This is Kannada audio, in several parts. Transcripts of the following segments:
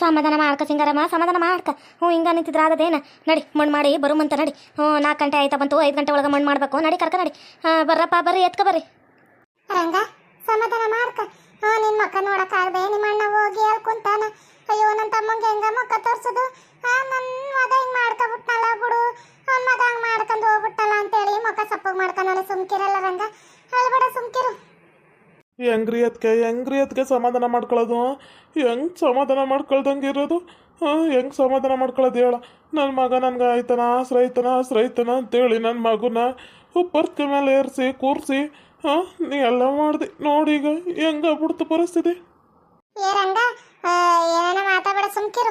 ಸಮಾಧಾನ ಮಾಡ್ಕ ಸಿಂಗಾರಮ್ಮ, ಸಮಾಧಾನ ಮಾಡ್ಕ. ಹ್ಞೂ, ಹಿಂಗ ನಿಂತಿದ್ರ ಆಗದೇನ ನಡಿ, ಮಣ್ಣು ಮಾಡಿ, ಬರುಮಂತ ನಡಿ. ಹ್ಞೂ ನಾಲ್ಕು ಗಂಟೆ ಆಯ್ತಾ ಬಂತು, ಐದು ಗಂಟೆ ಒಳಗೆ ಮಣ್ಣು ಮಾಡಬೇಕು. ನಡಿ, ಕರ್ಕ ನಡಿ. ಹಾಂ, ಬರ್ರಪ್ಪ, ಬರ್ರಿ, ಎತ್ಕ ಬರ್ರಿ. ಸಮಾಧಾನ ಮಾಡ್ಕ. ಹಾ ನಿನ್ ಮಕ್ಕ ನೋಡಕ್ ಆಗದೆ ನಿಮ್ಮ ಅಣ್ಣ ಹೋಗಿ ಅಲ್ಲಿ ಕುಂತಾನ ಅಯ್ಯೋ ನನ್ನ ತಮ್ಮಂಗೆ ಹೆಂಗ ಮಕ್ಕ ತೋರ್ಸುದು ಹಾ ನನ್ ಮಗ ಹಿಂಗ್ ಮಾಡ್ಕೊಬಿಟ್ನಲ್ಲ ಬಿಡು ಅವ್ನ ಮಗ ಹಂಗ್ ಮಾಡ್ಕೊಂಡು ಹೋಗ್ಬಿಟ್ಟಲ್ಲ ಅಂತೇಳಿ ಮಕ್ಕ ಸಪ್ಪಗ್ ಮಾಡ್ಕೊಂಡಲ್ಲ ಸುಮ್ಕಿರಲ್ಲ ರಂಗ ಹೇಳ್ಬೇಡ ಸುಮ್ಕಿರು ಹೆಂಗ್ರಿ ಅದಕ್ಕೆ ಹೆಂಗ್ರಿ ಅದಕ್ಕೆ ಸಮಾಧಾನ ಮಾಡ್ಕೊಳ್ಳೋದು? ಹೆಂಗ್ ಸಮಾಧಾನ ಮಾಡ್ಕೊಳ್ದಂಗೆ ಇರೋದು? ಹೆಂಗ್ ಸಮಾಧಾನ ಮಾಡ್ಕೊಳ್ಳೋದು ಹೇಳ. ನನ್ನ ಮಗ ನನ್ಗೆ ಆಯ್ತಾನ ಆಶ್ರಯಿತನ ಆಶ್ರಯಿತನ ಅಂತೇಳಿ ನನ್ನ ಮಗುನ ಪರ್ಕೆ ಮೇಲೆ ಏರಿಸಿ ಕೂರಿಸಿ ಹಾಂ ನೀ ಎಲ್ಲ ಮಾಡಿದೆ. ನೋಡಿ ಈಗ ಪರಿಸ್ಥಿತಿ. ರಂಗ ಆ, ಏನಾನ ಮಾತಾಡಬೇಡ ಸುಮ್ಕಿರು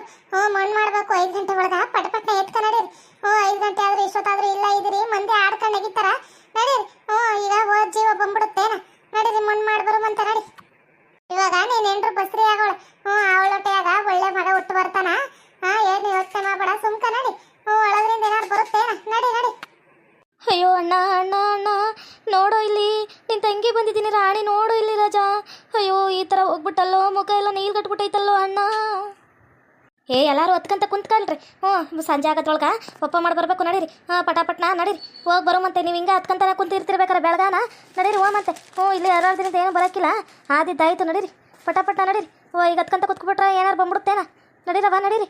ಮಣ್ಣು ಮಾಡ್ಬೇಕು. ಐದು ಗಂಟೆ ಗಂಟೆ ಆದ್ರೆ ಇಷ್ಟೊತ್ತಾದ್ರೂ ಇಲ್ಲ ಇದಿರಿ ಮಂದಿ ಆಡ್ಕೊಂಡು ನೆಗಿತಾರ. ನಡೀರಿ. ಹ್ಞೂ ಈಗ ಜೀವ ಬಂದ್ಬಿಡುತ್ತೇನ? ನಡೀರಿ ಮಣ್ಣು ಮಾಡ್ಬರು ಅಂತ ನಡಿ. ಇವಾಗ ನೀನ್ ಹೆಂಡ್ರು ಬಸ್ರಿ ಆಗೋಳ. ಹ್ಞೂ ಅವಳೊಟ್ಟೆಯಾಗ ಒಳ್ಳೆ ಮಗ ಹುಟ್ಟು ಬರ್ತಾನ. ಹಾ, ಏನು ಯೋಚನೆ ಮಾಡಬೇಡ, ಸುಮ್ಕ ನಡಿ. ಹ್ಞೂ, ಒಳಗರಿಂದ ಏನಾದ್ರು ಬರುತ್ತೆ ನಡಿ ನಡಿ. ಅಯ್ಯೋ, ಅಣ್ಣ ಅಣ್ಣ ಅಣ್ಣ. ನೋಡು ಇಲ್ಲಿ. ನಿನ್ನ ತಂಗಿ ಬಂದಿದ್ದೀನಿ ರಾಣಿ, ನೋಡು ಇಲ್ಲಿ ರಜಾ. ಅಯ್ಯೋ, ಈ ಥರ ಹೋಗ್ಬಿಟ್ಟಲ್ಲೋ, ಮುಖ ಎಲ್ಲ ನೀರು ಕಟ್ಬಿಟ್ಟೈತಲ್ಲೋ, ಅಣ್ಣ. ಏ, ಎಲ್ಲರೂ ಹೊತ್ಕಂತ ಕುಂತ್ಕೊಳ್ರಿ. ಹ್ಞೂ, ಸಂಜೆ ಆಗತ್ತೊಳಗೆ ಒಪ್ಪ ಮಾಡಿ ಬರಬೇಕು, ನಡೀರಿ. ಹಾಂ ಪಟಾಪಟ್ನ ನಡೀರಿ. ಹೋಗಿ ಬರೋಮಂತೆ ನೀವು ಹಿಂಗೆ ಹತ್ಕಂತ ಕುಂತಿರ್ತಿರ್ಬೇಕಾರೆ ಬೆಳಗಾನ? ನಡೀರಿ ಹೋಮಂತೆ ಹ್ಞೂ, ಇಲ್ಲಿ ಎರಡು ದಿನದ ಏನು ಬರೋಕ್ಕಿಲ್ಲ ಆದಿದ್ದಾಯ್ತು, ನಡೀರಿ. ಪಟಾಪಟ್ನ ನಡೀರಿ. ಓ, ಈಗ ಹತ್ಕಂತ ಕುತ್ಕೊಬಿಟ್ರೆ ಏನಾರು ಬಂದ್ಬಿಡುತ್ತೇನ? ನಡೀರವ ನಡೀರಿ.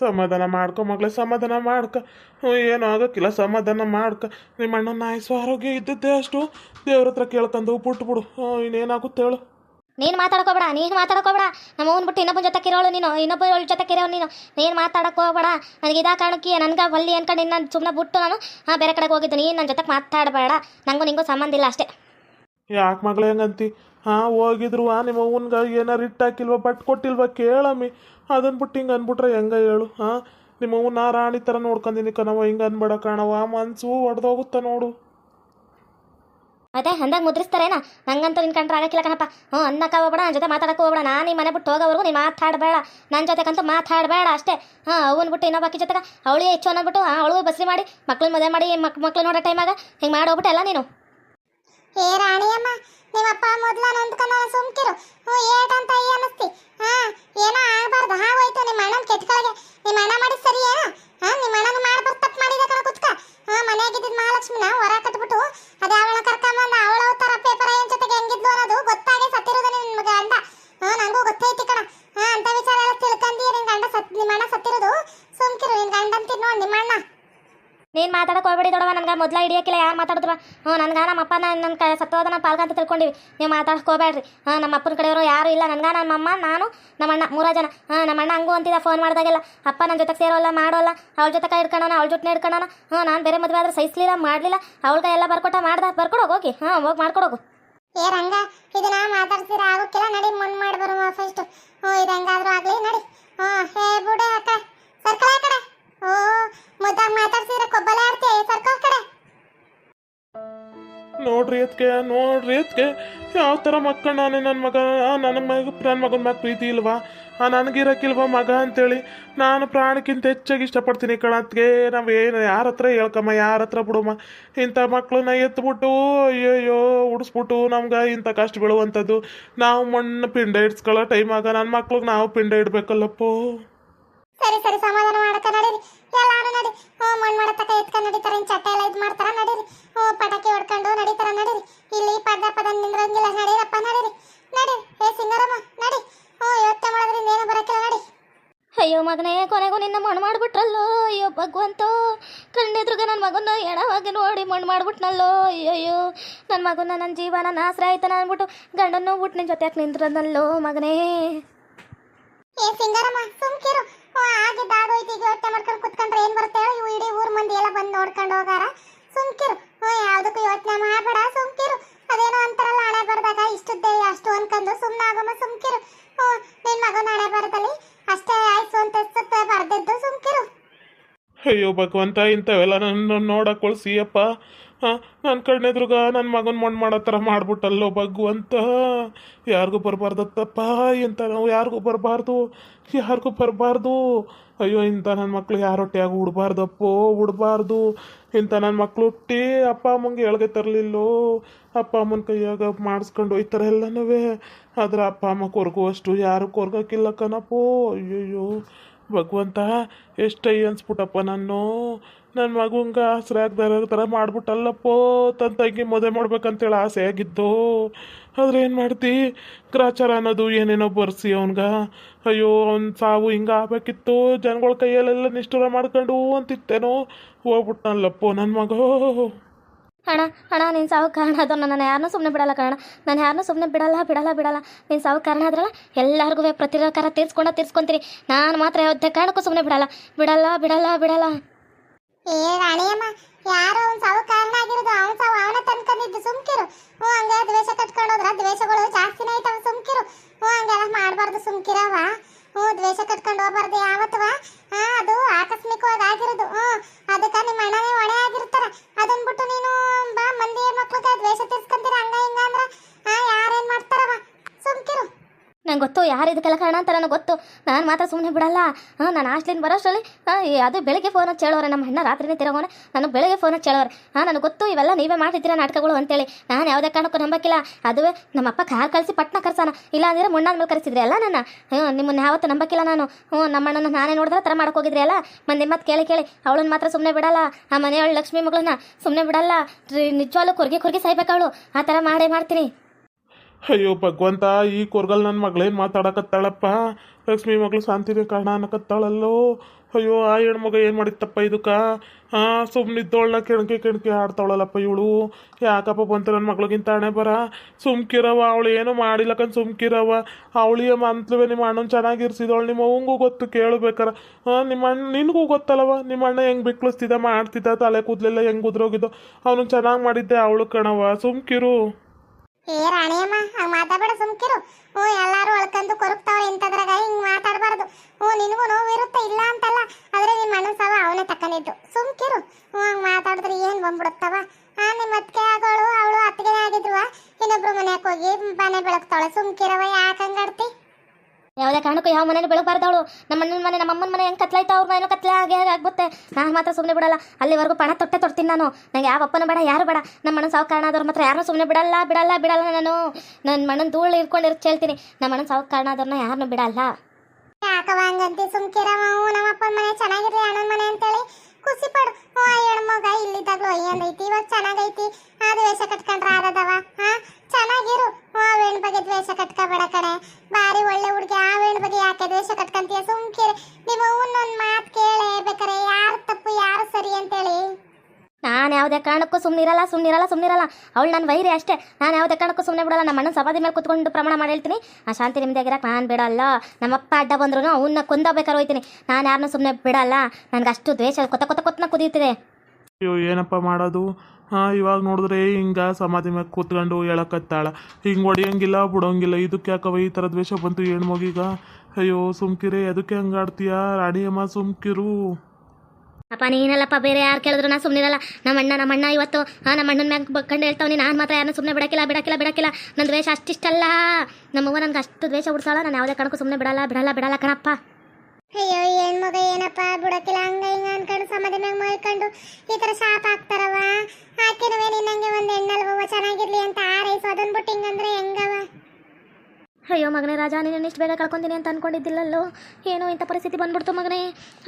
ಸಮಾಧಾನ ಮಾಡ್ಕೊ, ಮಗಳೇ, ಸಮಾಧಾನ ಮಾಡ್ಕ. ಹ್ಞೂ, ಏನೂ ಆಗೋಕ್ಕಿಲ್ಲ, ಸಮಾಧಾನ ಮಾಡ್ಕ. ನಿಮ್ಮ ಅಣ್ಣನ ಆಯಸ್ಸು ಆರೋಗ್ಯ ಇದ್ದದ್ದೇ ಅಷ್ಟು. ದೇವ್ರ ಹತ್ರ ಕೇಳ್ಕೊಂಡು ಬಿಟ್ಬಿಡು ಹ್ಞೂ, ಇನ್ನೇನಾಗುತ್ತೆ ಹೇಳು. ನೀನು ಮಾತಾಡ್ಕೋಬೇಡ ನೀನು ಮಾತಾಡ್ಕೋಬೇಡ. ನಮ್ಮ ಅವ್ನು ಬಿಟ್ಟು ಇನ್ನೊಬ್ಬನ ಜೊತೆ ಕಿರೋಳು ನೀನು ಇನ್ನೊಬ್ಬರ ಜೊತೆ ಕಿರೋ ನೀನು. ನೀನು ಮಾತಾಡಕೋಬೇಡ. ನನಗೆ ಇದಾ ಕಾರಣಕ್ಕೆ ನನಗೆ ಬಲ್ಲಿ ಅನ್ಕೊಂಡು ನಾನು ಸುಮ್ಮನೆ ಬಿಟ್ಟು ನಾನು ಹಾಂ ಬೇರೆ ಕಡೆಗೆ ಹೋಗಿದ್ದು. ನೀನು ನನ್ನ ಜೊತೆಗೆ ಮಾತಾಡಬೇಡ. ನನಗೂ ನಿಂಗೂ ಸಂಬಂಧ ಇಲ್ಲ ಅಷ್ಟೇ. ಯಾಕೆ ಮಗಳು ಹೆಂಗಂತಿ ಹಾಂ, ಹೋಗಿದ್ರು. ನಿಮ್ಮ ಅವ್ವನ್ಗೆ ಏನಾರು ಇಟ್ಟಾಕಿಲ್ವ ಬಟ್ ಕೊಟ್ಟಿಲ್ವ ಕೇಳಮ್ಮಿ ಅದನ್ನ ಬಿಟ್ಟು ಹಿಂಗೆ ಅಂದ್ಬಿಟ್ರೆ ಹೆಂಗ ಹೇಳು ಹಾಂ ನಿಮ್ಮ ಅವ್ವನ ರಾಣಿ ಥರ ನೋಡ್ಕೊಂಡಿನಿ ಕಣವ ಹಿಂಗೆ ಅನ್ಬೇಡ ಕಣವ ಮನ್ಸು ಒಡೆದೋಗುತ್ತ ನೋಡು. ಮತ್ತೆ ಹಂದಾಗ ಮುದ್ರಿಸ್ತಾರೇನ? ನಂಗಂತೂ ನಿನ್ ಕಂಡ್ರೆ ಆಗಕ್ಕಿಲ್ಲ ಕಣಪ್ಪ. ಹ್ಞೂ, ಅನ್ನಕ್ಕೆ ಹೋಗ್ಬೇಡ ನನ್ನ ಜೊತೆ ಮಾತಾಡಕ್ಕೆ ಹೋಗ್ಬೇಡ. ನಾನು ಈ ಮನೆ ಬಿಟ್ಟು ಹೋಗೋವರೆಗೂ ನೀನು ಮಾತಾಡಬೇಡ. ನನ್ನ ಜೊತೆಗಂತೂ ಮಾತಾಡಬೇಡ ಅಷ್ಟೇ. ಹಾಂ ಅವನ್ ಬಿಟ್ಟು ಇನ್ನೊಬ್ಬಾಕಿ ಜೊತೆಗೆ ಅವಳಿಗೆ ಹೆಚ್ಚು ಅನ್ನೋದ್ಬಿಟ್ಟು ಅವಳು ಬಸ್ರಿ ಮಾಡಿ ಮಕ್ಳನ್ನ ಮದುವೆ ಮಾಡಿ ಮಕ್ ಮಕ್ಳು ನೋಡೋ ಟೈಮಾಗ ಹಿಂಗೆ ಮಾಡಿ ಅಲ್ಲ ಎಲ್ಲ ನೀನು. ಏ ರಾಣಿಯಮ್ಮ, ನಿಮ್ಮಪ್ಪ ಮೊದ್ಲ ನೊಂದ್ಕೊಂಡ ಸುಮ್ಕಿರು. ಹ್ಞೂ ಏಟಂತ ಈ ಅನ್ನಿಸ್ತಿ. ಹಾ, ಏನೋ ಆಗ್ಬಾರ್ದು. ಹಾಗೋಯ್ತು ನಿಮ್ಮ ಅಣ್ಣನ ಕೆಟ್ಕಳಿಗೆ ನಿಮ್ಮ ಅಣ್ಣ ಮಾಡಿ ಸರಿ ಏನೋ? ಹಾ ನಿಮ್ಮ ಅಣ್ಣನ ಮಾಡ್ಬಾರ್ದು, ತಪ್ಪು ಮಾಡಿದ ಕಣ ಕುತ್ಕ. ಹಾ ಮನೆಯಾಗಿದ್ದ ಮಹಾಲಕ್ಷ್ಮಿನ ಹೊರ ಕಟ್ಬಿಟ್ಟು ಅದೇ ಅವಳನ್ನ ಕರ್ಕೊಂಬಂದ ಅವಳ ತರ ಪೇಪರ್ ಏನ್ ಜೊತೆಗೆ ಹೆಂಗಿದ್ಲು ಅನ್ನೋದು ಗೊತ್ತಾಗಿ ಸತ್ತಿರೋದು ನಿನ್ನ ಗಂಡ ಹಾ ನಂಗೂ ಗೊತ್ತೈತಿ ಕಣ ಹಾ ಅಂತ ವಿಚಾರ ಎಲ್ಲ ತಿಳ್ಕಂದಿ ನಿನ್ ಗಂಡ ಸತ್ ನಿಮ್ಮ ಅಣ್ಣ ಸತ್ತಿರೋದು ಸುಮ್ಕಿರು ನಿನ್ ಗಂಡ ಅಂತಿದ್ ನೋಡ್ ನಿಮ್ಮ ಅಣ್ಣ ನೀನು ಮಾತಾಡಕ್ಕೆ ನನಗೆ ಮೊದಲ ಹಿಡಿಯೋಕ್ಕಿಲ್ಲ, ಯಾರು ಮಾತಾಡಿದ್ರು? ಹ್ಞೂ ನನಗೆ ನಮ್ಮ ಅಪ್ಪ ನನ್ನ ಕ ಪಾಲ್ಗ ಅಂತ ತಿಳ್ಕೊಂಡಿವಿ. ನೀವು ಮಾತಾಡಕ್ಕೆ ಹೋಗ್ಬೇಡ್ರಿ ಹಾಂ ನಮ್ಮ ಅಪ್ಪನ ಕಡೆಯವರು ಯಾರು ಇಲ್ಲ. ನನ್ಗ ನಮ್ಮ ಅಮ್ಮ, ನಾನು ನಮ್ಮ ಅಣ್ಣ, ಮೂರ ಜನ. ಹಾಂ ನಮ್ಮ ಅಣ್ಣ ಹಂಗೂ ಅಂತಿದ್ದ, ಫೋನ್ ಮಾಡಿದಾಗೆಲ್ಲ. ಅಪ್ಪ ನನ್ನ ಜೊತೆಗೆ ಸೇರೋಲ್ಲ, ಮಾಡೋಲ್ಲ. ಅವಳ ಜೊತೆ ಕೈ ಹಿಡ್ಕೊಳ್ಳೋಣ ಅವಳ ಜೊತೆ ಇಟ್ಕೊಳ್ಳೋಣ ಹ್ಞೂ ನಾನು ಬೇರೆ ಮದುವೆ ಆದ್ರೆ ಸಹಿಸ್ಲಿಲ್ಲ, ಮಾಡಲಿಲ್ಲ. ಕೈ ಎಲ್ಲ ಬರ್ಕೊಟ್ಟ, ಮಾಡ್ದ ಬರ್ಕೊಡೋಗಿ, ಹೋಗಿ. ಹಾಂ ಹೋಗಿ ಮಾಡ್ಕೊಡೋಗು. ಏ ರಂಗ ಇದನ್ನ ಮಾತಾಡ್ಸಿದ್ರೆ ಆಗೋಕ್ಕಿಲ್ಲ, ನಡಿ ಅದಕ್ಕೆ ನೋಡ್ರಿ ಅದಕ್ಕೆ ಯಾವ ಥರ ಮಕ್ಕಳು ನಾನು ನನ್ನ ಮಗ ನನ್ನ ಮಗ ನನ್ನ ಮಗನ ಮ್ಯಾಗ ಪ್ರೀತಿ ಇಲ್ವಾ? ನನಗಿರಕ್ಕಿಲ್ವಾ ಮಗ ಅಂತೇಳಿ ನಾನು ಪ್ರಾಣಕ್ಕಿಂತ ಹೆಚ್ಚಾಗಿ ಇಷ್ಟಪಡ್ತೀನಿ ಕಣತ್ಗೆ ಏನು, ಯಾರ ಹತ್ರ ಹೇಳ್ಕಮ್ಮ, ಯಾರ ಹತ್ರ ಬಿಡಮ್ಮ? ಇಂಥ ಮಕ್ಕಳನ್ನ ಎತ್ಬಿಟ್ಟು, ಅಯ್ಯಯ್ಯೋ, ಉಡಿಸ್ಬಿಟ್ಟು ನಮ್ಗೆ ಇಂಥ ಕಷ್ಟ ಬೀಳುವಂಥದ್ದು. ನಾವು ಮಣ್ಣು ಪಿಂಡ ಇಡ್ಸ್ಕೊಳ್ಳೋ ಟೈಮಾಗ ನನ್ನ ಮಕ್ಳಿಗೆ ನಾವು ಪಿಂಡ ಇಡ್ಬೇಕಲ್ಲಪ್ಪೋ. ಸರಿ ಸರಿ, ಸಮಾಧಾನ ಮಾಡಕ ನಡೀರಿ. ಎಲ್ಲಾರು ನಡಿ. ಮಣ್ಣು ಮಾಡತಕ್ಕ ಎತ್ಕೊಂಡು ನಡೀತಾರೆ ಚಟ್ಟ ಎಲ್ಲ ಇದು ಮಾಡ್ತಾರ, ನಡೀರಿ. ಹ್ಞೂ ಪಟಾಕಿ ಹೊಡ್ಕೊಂಡು ನಡೀತಾರ ನಡೀರಿ. ಇಲ್ಲಿ ಪದ ಪದ ನಿಂದ್ರಂಗಿಲ್ಲ ನಡೀರಪ್ಪ ನಡೀರಿ. ನಡಿ ಏ ಸಿಂಗರಮ್ಮ ನಡಿ. ಹ್ಞೂ ಯೋಚನೆ ಮಾಡೋದ್ರಿಂದ ನೀನು ಬರಕ್ಕಿಲ್ಲ ನಡಿ. ಅಯ್ಯೋ ಮಗನೇ ಕೊನೆಗೂ ನಿನ್ನ ಮಣ್ಣು ಮಾಡ್ಬಿಟ್ರಲ್ಲೋ? ಅಯ್ಯೋ ಭಗವಂತೋ ಕಣ್ಣೆದ್ರುಗೆ ನನ್ನ ಮಗನ ಎಡವಾಗಿ ನೋಡಿ ಮಣ್ಣು ಮಾಡ್ಬಿಟ್ನಲ್ಲೋ? ಅಯ್ಯೋ ನನ್ನ ಮಗನ ನನ್ನ ಜೀವನ ನಾಸರ ಆಯ್ತಾನ ಅಂದ್ಬಿಟ್ಟು ಗಂಡನ್ನು ಬಿಟ್ಟು ನಿನ್ನ ಜೊತೆ ನಿಂದ್ರನಲ್ಲೋ ಮಗನೇ? ಏ ಸಿಂಗರಮ್ಮ ಸುಮ್ಕಿರು ಓ ಹಾಗೆ ಆಗೋಯ್ತು ಈಗ ಯೋಚನೆ ಮಾಡ್ಕೊಂಡು ಕುತ್ಕೊಂಡ್ರೆ ಏನು ಬರುತ್ತೆ ಹೇಳು? ಇವು ಇಡೀ ಊರು ಮಂದಿ ಎಲ್ಲ ಬಂದು ನೋಡ್ಕೊಂಡು ಹೋಗಾರ. ಸುಮ್ಕಿರು ಹ್ಞೂ, ಯಾವ್ದಕ್ಕೂ ಯೋಚನೆ ಮಾಡಬೇಡ, ಸುಮ್ಕಿರು. ಅದೇನೋ ಅಂತಾರಲ್ಲ ಹಣೆ ಬರ್ದಾಗ ಇಷ್ಟದ್ದೇ ಅಷ್ಟು ಅನ್ಕೊಂಡು ಸುಮ್ಮನೆ ಆಗಮ್ಮ, ಸುಮ್ಕಿರು. ಹ್ಞೂ, ನಿನ್ ಮಗನ ಹಣೆ ಬರದಲ್ಲಿ ಅಷ್ಟೇ ಆಯ್ತು ಅಂತ ಸುತ್ತ ಬರ್ದಿದ್ದು ಸುಮ್ಕಿರು. ಅಯ್ಯೋ ಭಗವಂತ, ಇಂಥವೆಲ್ಲ ನನ್ನ ನೋಡಕ್ಕೆ ಕಳಿಸಿಯಪ್ಪ. ಹಾಂ ನನ್ನ ಕಣ್ಣೆದ್ರುಗ ನನ್ನ ಮಗನ ಮಣ್ಣು ಮಾಡೋ ಥರ ಮಾಡ್ಬಿಟ್ಟಲ್ಲೋ ಭಗವಂತ. ಯಾರಿಗೂ ಬರಬಾರ್ದತ್ತಪ್ಪ ಇಂಥ ನಾವು ಯಾರಿಗೂ ಬರಬಾರ್ದು ಯಾರಿಗೂ ಬರಬಾರ್ದು. ಅಯ್ಯೋ, ಇಂಥ ನನ್ನ ಮಕ್ಳು ಯಾರ ಹೊಟ್ಟೆಯಾಗ ಉಡಬಾರ್ದಪ್ಪೋ ಉಡಬಾರ್ದು. ಇಂಥ ನನ್ನ ಮಕ್ಳು ಹುಟ್ಟಿ ಅಪ್ಪ ಅಮ್ಮಂಗೆ ಎಳ್ಗೆ ತರಲಿಲ್ಲೋ. ಅಪ್ಪ ಅಮ್ಮನ ಕೈಯಾಗ ಮಾಡಿಸ್ಕೊಂಡು ಹೋಯ್ತಾರೆ ಎಲ್ಲನೂ ಆದ್ರೆ ಅಪ್ಪ ಅಮ್ಮ ಕೊರ್ಗುವಷ್ಟು ಯಾರು ಕೊರ್ಗಕ್ಕಿಲ್ಲ ಕಣಪ್ಪೋ. ಅಯ್ಯಯ್ಯೋ, ಭಗವಂತ, ಎಷ್ಟೈ ಅನ್ಸ್ಬಿಟ್ಟಪ್ಪ ನಾನು ನನ್ನ ಮಗುಂಗ ಆಸರೆ ಆಗ್ದಾರ ಥರ ಮಾಡ್ಬಿಟ್ಟಲ್ಲಪ್ಪೋ ತನ್ನ ತಂಗಿ ಮದುವೆ ಮಾಡ್ಬೇಕಂತೇಳಿ ಆಸೆ ಆಗಿತ್ತು ಆದ್ರೆ ಏನು ಮಾಡ್ತಿ? ಗ್ರಾಚಾರ ಅನ್ನೋದು ಏನೇನೋ ಬರ್ಸಿ ಅವನ್ಗ. ಅಯ್ಯೋ, ಅವ್ನ ಸಾವು ಹಿಂಗೆ ಆಗ್ಬೇಕಿತ್ತು. ಜನಗಳ ಕೈಯಲ್ಲೆಲ್ಲ ನಿಷ್ಠುರ ಮಾಡ್ಕೊಂಡು ಅಂತಿತ್ತೇನೋ. ಹೋಗ್ಬಿಟ್ನಲ್ಲಪ್ಪೋ ನನ್ನ ಮಗು. ಅಣ್ಣ ಅಣ್ಣ, ನೀನು ಸಾವು ಕಾರಣ ನನ್ನ ನಾನು ಯಾರನ್ನೂ ಸುಮ್ಮನೆ ಬಿಡಲ್ಲ ಕಾರಣ ನಾನು ಯಾರನ್ನೂ ಸುಮ್ಮನೆ ಬಿಡಲ್ಲ ಬಿಡಲ್ಲ ಬಿಡಲ್ಲ. ನೀನು ಸಾವು ಕಾರಣ ಆದ್ರಲ್ಲ ಎಲ್ಲರಿಗೂ ಪ್ರತಿರೋಕಾರ ತೀರ್ಸ್ಕೊಂಡ ತೀರ್ಸ್ಕೊಂತೀನಿ ನಾನು ಮಾತ್ರ ಯಾವುದೇ ಕಾರಣಕ್ಕೂ ಸುಮ್ಮನೆ ಬಿಡಲ್ಲ. ಬಿಡಲ್ಲ ಬಿಡಲ್ಲ ಬಿಡಲ್ಲ. ಏ ರಾಣಿಯಮ್ಮ ಯಾರೋ ಅವ್ನ್ ಸಾವು ಕಾರಣ ಆಗಿರೋದು ಅವನ್ ಸಾವು ಅವನ ತನ್ಕೊಂಡಿದ್ದು ಸುಮ್ಕಿರು ಹ್ಞೂ ಹಂಗ ದ್ವೇಷ ಕಟ್ಕೊಂಡು ಹೋದ್ರ ದ್ವೇಷಗಳು ಜಾಸ್ತಿನೇ ಐತವ ಸುಮ್ಕಿರು ಹ್ಞೂ ಹಂಗೆಲ್ಲ ಮಾಡಬಾರ್ದು ಸುಮ್ಕಿರವ ಹ್ಞೂ ದ್ವೇಷ ಕಟ್ಕೊಂಡು ಹೋಗ್ಬಾರ್ದು ಯಾವತ್ತವ ಹಾ ಅದು ಆಕಸ್ಮಿಕವಾಗಿ ಆಗಿರೋದು ಹ್ಞೂ ಅದಕ್ಕ ನಿಮ್ಮ ಅಣ್ಣನೇ ಹೊಣೆ ಆಗಿರ್ತಾರ ಅದನ್ ಬಿಟ್ಟು ನೀನು ಬಾ ಮಂದಿ ಮಕ್ಳಿಗೆ ದ್ವೇಷ ತೀರ್ಸ್ಕೊಂತೀರ ಹಂಗ ಹಿಂಗ ಅಂದ್ರ ಹಾ ಯಾರೇನ್ ಮಾಡ್ತಾರವ ಸುಮ್ಕಿರು ನಂಗೆ ಗೊತ್ತು, ಯಾರು ಇದಕ್ಕೆಲ್ಲ ಕಾರಣ ಅಂತ ನನಗೆ ಗೊತ್ತು. ನಾನು ಮಾತ್ರ ಸುಮ್ಮನೆ ಬಿಡಲ್ಲ. ಹಾಂ, ನಾನು ಆಸ್ಟ್ಲಿನ ಬರೋಷ್ಟರಲ್ಲಿ ಅದು ಬೆಳಗ್ಗೆ ಫೋನ್ ಹಚ್ಚಿ ಹೇಳೋರೆ, ನಮ್ಮ ಅಣ್ಣ ರಾತ್ರಿನೇ ತಿರೋಗೋಣ ನನಗೆ ಬೆಳಗ್ಗೆ ಫೋನ್ ಹಚ್ಚಿ ಹಾಂ, ನನಗೆ ಗೊತ್ತು, ಇವೆಲ್ಲ ನೀವೇ ಮಾಡ್ತಿದ್ದೀರಾ ನಾಟಕಗಳು ಅಂತೇಳಿ. ನಾನು ಯಾವುದೇ ಕಾರಣಕ್ಕೂ ನಂಬಕ್ಕಿಲ್ಲ. ಅದುವೇ ನಮ್ಮಪ್ಪ ಕಾರ್ ಕಳಿಸಿ ಪಟ್ನ ಕರ್ಸಾನ ಇಲ್ಲ ಅಂದರೆ ಮುಣ್ಣಾದ ಮೇಲೆ ಕರೆಸಿದ್ರಿ ಅಲ್ಲ ನನ್ನ? ಹ್ಞೂ, ನಿಮ್ಮನ್ನ ಯಾವತ್ತೂ ನಂಬಕ್ಕಿಲ್ಲ ನಾನು. ಹ್ಞೂ ನಮ್ಮ ಅಣ್ಣನ ನಾನೇ ನೋಡಿದ್ರೆ ಥರ ಮಾಡಕ್ಕೆ ಹೋಗಿದ್ರಿ ಅಲ್ಲ? ಮಂದಿ ಮತ್ತೆ ಕೇಳಿ ಕೇಳಿ, ಅವಳನ್ನ ಮಾತ್ರ ಸುಮ್ಮನೆ ಬಿಡಲ್ಲ. ಆ ಮನೆಯವಳು ಲಕ್ಷ್ಮಿ ಮಗಳನ್ನ ಸುಮ್ಮನೆ ಬಿಡಲ್ಲ. ನಿಜವಾಗ್ಲೂ ಕೊರ್ಗಿ ಕುರ್ಗಿ ಸಾಯ್ಬೇಕು ಅವಳು. ಆ ಥರ ಮಾಡೇ ಮಾಡ್ತೀನಿ. ಅಯ್ಯೋ ಭಗವಂತ, ಈ ಕೊರ್ಗಲ್ ನನ್ನ ಮಗಳೇನು ಮಾತಾಡಕತ್ತಾಳಪ್ಪ? ಲಕ್ಷ್ಮಿ ಮಗಳು ಶಾಂತಿನೇ ಕಾರಣ ಅನ್ನಕತ್ತಾಳಲ್ಲೋ? ಅಯ್ಯೋ, ಆ ಹೆಣ್ಮಗ ಏನು ಮಾಡಿತ್ತಪ್ಪ ಇದಕ್ಕ? ಹಾಂ ಸುಮ್ಮನಿದ್ದೋಳ್ನ ಕೆಣಕೆ ಕೆಣಕೆ ಆಡ್ತಾವಳಲ್ಲಪ್ಪ ಇವಳು. ಯಾಕಪ್ಪ ಬಂತು ನನ್ನ ಮಗಳಿಗಿಂತ ಹಣೆ ಬರ? ಸುಮ್ಕಿರವ ಅವಳು ಏನು ಮಾಡಿಲ್ಲಕಂತ ಸುಮ್ಕಿರವ ಅವಳಿಯ ಮಂತ್ಲುವೆ ನಿಮ್ಮ ಅಣ್ಣನ ಚೆನ್ನಾಗಿರ್ಸಿದವಳು, ನಿಮ್ಮ ಅವಂಗೂ ಗೊತ್ತು ಕೇಳಬೇಕಾರ ಹಾಂ ನಿಮ್ಮ ಅಣ್ಣ, ನಿನಗೂ ಗೊತ್ತಲ್ಲವ ನಿಮ್ಮ ಅಣ್ಣ ಹೆಂಗೆ ಬಿಕ್ಳಿಸ್ತಿದ್ದ, ಮಾಡ್ತಿದ್ದ, ತಲೆ ಕೂದಲೆಲ್ಲ ಹೆಂಗೆ ಉದ್ರೋಗಿದ್ದು. ಅವನು ಚೆನ್ನಾಗಿ ಮಾಡಿದ್ದೆ ಅವಳು ಕಣವ ಸುಮ್ಕಿರು. ಏ ರಾಣಿಯಮ್ಮ ಹಂಗ ಮಾತಾಡಬೇಡ ಸುಮ್ಕಿರು ಹ್ಞೂ, ಎಲ್ಲಾರು ಒಳ್ಕಂದು ಕೊರಗ್ತಾವ ಇಂಥದ್ರಾಗ, ಹಿಂಗ್ ಮಾತಾಡಬಾರ್ದು. ಹ್ಞೂ, ನಿನಗೂ ನೋವು ಇರುತ್ತೆ, ಇಲ್ಲ ಅಂತಲ್ಲ. ಆದ್ರೆ ನಿಮ್ಮ ಅಣ್ಣನ ಸಾವ ಅವನೇ ತಕ್ಕನಿದ್ದು ಸುಮ್ಕಿರು ಹ್ಞೂ, ಹಂಗ ಮಾತಾಡಿದ್ರೆ ಏನ್ ಬಂದ್ಬಿಡುತ್ತವ? ಆ ನಿಮ್ಮ ಅತ್ತಿಗೆ ಆಗೋಳು, ಅವಳು ಅತ್ತಿಗೆ ಆಗಿದ್ರುವ, ಇನ್ನೊಬ್ರು ಮನ್ಯಾಗ ಹೋಗಿ ಮನೆ ಬೆಳಗ್ತಾಳೆ. ಸುಮ್ಕಿರವ ಯಾಕೆ ಹಂಗಾಡ್ತಿ ಯಾವುದೇ ಕಾರಣಕ್ಕೂ ಯಾವ ಮನೇಲಿ ಬೆಳಗ್ಬಾರ್ದು ನಮ್ಮ ಅಣ್ಣನ ಮನೆ, ನಮ್ಮ ಅಮ್ಮನ ಮನೆ ಹೆಂಗೆ ಕತ್ಲಾಯ್ತು ಅವ್ರ ಮನೇಲಿ ಕತ್ಲೆ ಆಗೇ ಆಗುತ್ತೆ ನಾನು ಮಾತ್ರ ಸುಮ್ಮನೆ ಬಿಡಲ್ಲ. ಅಲ್ಲಿವರೆಗೂ ಪಣ ತೊಟ್ಟೆ ತೊಡ್ತೀನಿ ನಾನು. ನಂಗೆ ಯಾವ ಅಪ್ಪನ ಬೇಡ, ಯಾರು ಬೇಡ. ನಮ್ಮ ಅಣ್ಣನ ಸಾವು ಕಾರಣ ಆದವ್ರು ಮಾತ್ರ ಯಾರನ್ನೂ ಸುಮ್ಮನೆ ಬಿಡಲ್ಲ ಬಿಡಲ್ಲ ಬಿಡಲ್ಲ ನಾನು. ನನ್ನ ಮಣ್ಣನ ಧೂಳು ಇಟ್ಕೊಂಡು ಹೇಳ್ತೀನಿ ನಮ್ಮ ಅಣ್ಣನ ಸಾವು ಕಾರಣ ಆದವ್ರನ್ನ ಯಾರನ್ನೂ ಬಿಡಲ್ಲ. ಯಾಕವ ಹಂಗಂತಿ? ಸುಮ್ಕಿರವ ನಮ್ಮ ಅಪ್ಪನ ಮನೆ ಚೆನ್ನಾಗಿರ್ಲಿ, ಅಣ್ಣನ ಮನೆ ಅಂತೇಳಿ. ಖುಷಿ ಪಡು. ಆ ಹೆಣ್ಮಗ ಇಲ್ಲಿದ್ದಾಗ್ಲೂ ಅಯ್ಯಂದೈತಿ ಇವಾಗ ಚೆನ್ನಾಗೈತಿ. ಆ ದ್ವೇಷ ಕಟ್ಕೊಂಡ್ರ ಆದದವ? ಹಾ ಚೆನ್ನಾಗಿರು. ಆ ಹೆಣ್ ಬಗ್ಗೆ ದ್ವೇಷ ಕಟ್ಕೋಬೇಡ ಕಣೆ. ಬಾರಿ ಒಳ್ಳೆ ಹುಡುಗಿ. ಆ ಹೆಣ್ ಬಗ್ಗೆ ಯಾಕೆ ದ್ವೇಷ ಕಟ್ಕೊಂತೀಯ? ಸುಮ್ಕಿರಿ. ನಿಮ್ಮ ಅವ್ವನ್ನೊಂದು ಮಾತು ಕೇಳೇ ಬೇಕಾರೆ. ಯಾರು ತಪ್ಪು, ಯಾರು ಸರಿ ಅಂತೇಳಿ? ನಾನು ಯಾವುದೇ ಕಾರಣಕ್ಕೂ ಸುಮ್ಮನಿರಲ್ಲ ಸುಮ್ಮನಿರಲ್ಲ ಸುಮ್ಮನಿರಲ್ಲ ಅವಳು ನನ್ನ ವೈರಿ ಅಷ್ಟೇ. ನಾನು ಯಾವುದೇ ಕಾರಣಕ್ಕೂ ಸುಮ್ಮನೆ ಬಿಡಲ್ಲ. ನಮ್ಮ ಅಣ್ಣನ ಸಮಾಧಿ ಮೇಲೆ ಕುತ್ಕೊಂಡು ಪ್ರಮಾಣ ಮಾಡಿ ಹೇಳ್ತೀನಿ. ಆ ಶಾಂತಿ ನಿಮ್ಮದಾಗಿರಕ್ಕೆ ನಾನು ಬಿಡಲ್ಲ. ನಮ್ಮಪ್ಪ ಅಡ್ಡ ಬಂದ್ರು ಅವನ್ನ ಕೊಂದಬೇಕಾದ್ರೆ ಹೋಯ್ತೀನಿ. ನಾನು ಯಾರನ್ನೂ ಸುಮ್ಮನೆ ಬಿಡಲ್ಲ. ನನಗೆ ಅಷ್ಟು ದ್ವೇಷ ಕೊತ್ತ ಕೊತ್ತ ಕೊತ್ತನ ಕುದೀತಿದೆ. ಅಯ್ಯೋ, ಏನಪ್ಪ ಮಾಡೋದು? ಹಾಂ ಇವಾಗ ನೋಡಿದ್ರೆ ಹಿಂಗೆ ಸಮಾಧಿ ಮ್ಯಾಗ ಕೂತ್ಕೊಂಡು ಹೇಳಕತ್ತಾಳ. ಹಿಂಗೆ ಹೊಡಿಯಂಗಿಲ್ಲ ಬಿಡೋಂಗಿಲ್ಲ. ಇದಕ್ಕೆ ಯಾಕವ ಈ ಥರ ದ್ವೇಷ ಬಂತು? ಹೆಣ್ಮಗೀಗ ಅಯ್ಯೋ, ಸುಮ್ಕಿರೆ ಅದಕ್ಕೆ ಹಂಗಾಡ್ತೀಯ? ರಾಣಿಯಮ್ಮ ಸುಮ್ಕಿರು. ಅಪ್ಪ, ನೀನಲ್ಲಪ್ಪ, ಬೇರೆ ಯಾರು ಕೇಳಿದ್ರು ನಾನು ಸುಮ್ಮನಿರಲ್ಲ ನಮ್ಮ ಅಣ್ಣ ನಮ್ಮ ಅಣ್ಣ ಇವತ್ತು ಹಾಂ ನಮ್ಮ ಅಣ್ಣನ ಮ್ಯಾಗ ಬಕ್ಕಂಡು ಹೇಳ್ತಾವನಿ, ನಾನು ಮಾತ್ರ ಯಾರನ್ನ ಸುಮ್ಮನೆ ಬಿಡಕ್ಕಿಲ್ಲ ಬಿಡಕ್ಕಿಲ್ಲ ಬಿಡಕ್ಕಿಲ್ಲ. ನನ್ನ ದ್ವೇಷ ಅಷ್ಟಿಷ್ಟಲ್ಲ. ನಮ್ಮವ್ವ ನನಗೆ ಅಷ್ಟು ದ್ವೇಷ ಉಡ್ಸೋಲ್ಲ, ನಾನು ಯಾವುದೇ ಕಣಕ್ಕೂ ಸುಮ್ಮನೆ ಬಿಡಲ್ಲ ಬಿಡಲ್ಲ ಬಿಡಲ್ಲ ಕಣಪ್ಪ. ಅಯ್ಯೋ, ಏನ್ ಮಗ, ಏನಪ್ಪ, ಬಿಡಕ್ಕಿಲ್ಲ. ಹಂಗ ಹಿಂಗ ಅನ್ಕೊಂಡು ಸಮಾಧಿ ಮ್ಯಾಗ ಮಲ್ಕೊಂಡು ಈ ಥರ ಶಾಪ ಹಾಕ್ತಾರವ ಮಗನೇ ರಾಜ ನೀನು ಇಷ್ಟು ಬೇಗ ಕಳ್ಕೊಂತೀನಿ ಅಂತ ಅನ್ಕೊಂಡಿದ್ದಿಲ್ಲಲ್ಲೋ? ಏನೋ ಇಂಥ ಪರಿಸ್ಥಿತಿ ಬಂದ್ಬಿಡ್ತು ಮಗನೇ.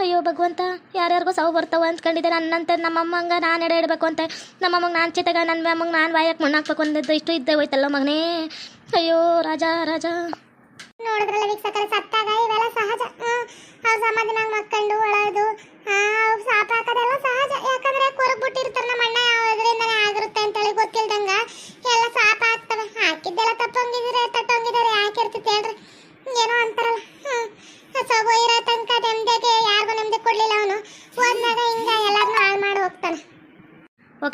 ಅಯ್ಯೋ ಭಗವಂತ, ಯಾರ್ಯಾರಿಗೂ ಸಾವು ಬರ್ತಾವ ಅಂದ್ಕೊಂಡಿದ್ದೆ ನನ್ನಂತೆ ನಮ್ಮಮ್ಮಂಗ ನಾನು ಎಡೆ ಇಡಬೇಕು ಅಂತ. ನಮ್ಮಮ್ಮಂಗೆ ನಾನು ಚಿತ್ತಾಗ ನನ್ನ ಅಮ್ಮಂಗೆ ನಾನು ವಾಯಕ್ಕೆ ಮಣ್ಣಾಕ್ಬೇಕು ಅಂದಿದ್ದು ಇಷ್ಟು ಇದ್ದೇ ಹೋಯ್ತಲ್ಲ ಮಗನೇ? ಅಯ್ಯೋ ರಾಜ ರಾಜ. ನೋಡಿದ್ರಲ್ಲ ವೀಕ್ಷಕರ, ಸತ್ತಾಗ ಸಹಜ. ಆ ಅವ್ ಸಮಾಧಿ ಮ್ಯಾಗ ಮಕ್ಕಂಡು ಆ ಅವ್ ಹಾಕೋದೆಲ್ಲ ಸಹಜ. ಯಾಕಂದ್ರೆ ಕೊರಗ್ ನಮ್ಮ ಅಣ್ಣ, ಯಾವ್ದ್ರಿಂದನೇ ಆಗಿರುತ್ತೆ ಅಂತೇಳಿ ಗೊತ್ತಿಲ್ದಂಗ ಎಲ್ಲ ಸಾಪ ಹಾಕ್ತವೆ ಹಾಕಿದ್ದೆಲ್ಲ ತಪ್ಪಂಗಿದ್ರೆ ತಟ್ಟಂಗಿದ್ರೆ ಯಾಕೆ ಇರ್ತಿತ್ತು ಹೇಳ್ರಿ ಏನೋ ಅಂತಾರಲ್ಲ ಹ್ಮ್ ಸಗೋ ಇರೋ ತನಕ ನೆಮ್ಮದಿಗೆ ಯಾರಿಗೂ ನೆಮ್ಮದಿ ಕೊಡ್ಲಿಲ್ಲ ಅವನು ಹೋದ್ನಾಗ ಹಿಂಗ ಎಲ್ಲಾರನ್ನೂ ಹಾಳು ಮಾಡಿ ಹೋಗ್ತಾನೆ ಓಕೆ